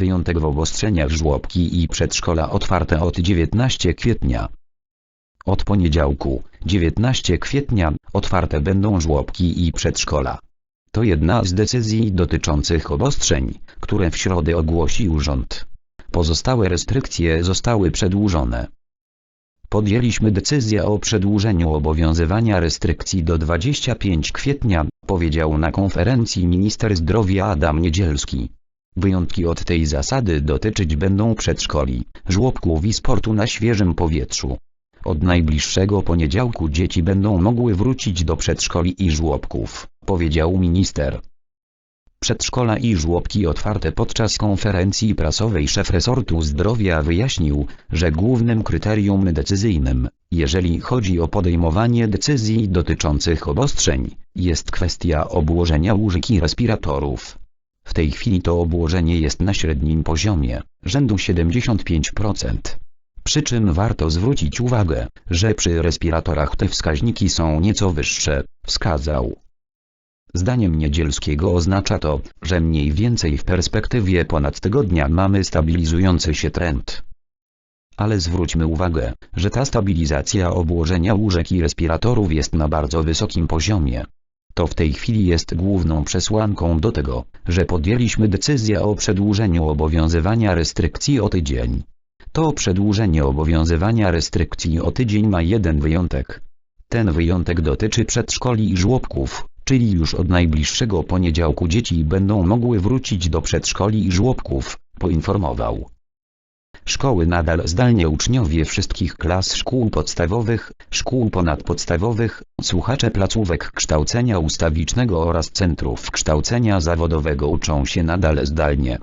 Wyjątek w obostrzeniach żłobki i przedszkola otwarte od 19 kwietnia. Od poniedziałku, 19 kwietnia, otwarte będą żłobki i przedszkola. To jedna z decyzji dotyczących obostrzeń, które w środę ogłosił rząd. Pozostałe restrykcje zostały przedłużone. Podjęliśmy decyzję o przedłużeniu obowiązywania restrykcji do 25 kwietnia, powiedział na konferencji minister zdrowia Adam Niedzielski. Wyjątki od tej zasady dotyczyć będą przedszkoli, żłobków i sportu na świeżym powietrzu. Od najbliższego poniedziałku dzieci będą mogły wrócić do przedszkoli i żłobków, powiedział minister. Przedszkola i żłobki otwarte podczas konferencji prasowej szef resortu zdrowia wyjaśnił, że głównym kryterium decyzyjnym, jeżeli chodzi o podejmowanie decyzji dotyczących obostrzeń, jest kwestia obłożenia łóżek i respiratorów. W tej chwili to obłożenie jest na średnim poziomie, rzędu 75%. Przy czym warto zwrócić uwagę, że przy respiratorach te wskaźniki są nieco wyższe, wskazał. Zdaniem Niedzielskiego oznacza to, że mniej więcej w perspektywie ponad tygodnia mamy stabilizujący się trend. Ale zwróćmy uwagę, że ta stabilizacja obłożenia łóżek i respiratorów jest na bardzo wysokim poziomie. To w tej chwili jest główną przesłanką do tego, że podjęliśmy decyzję o przedłużeniu obowiązywania restrykcji o tydzień. To przedłużenie obowiązywania restrykcji o tydzień ma jeden wyjątek. Ten wyjątek dotyczy przedszkoli i żłobków, czyli już od najbliższego poniedziałku dzieci będą mogły wrócić do przedszkoli i żłobków, poinformował. Szkoły nadal zdalnie uczniowie wszystkich klas szkół podstawowych, szkół ponadpodstawowych, słuchacze placówek kształcenia ustawicznego oraz centrów kształcenia zawodowego uczą się nadal zdalnie.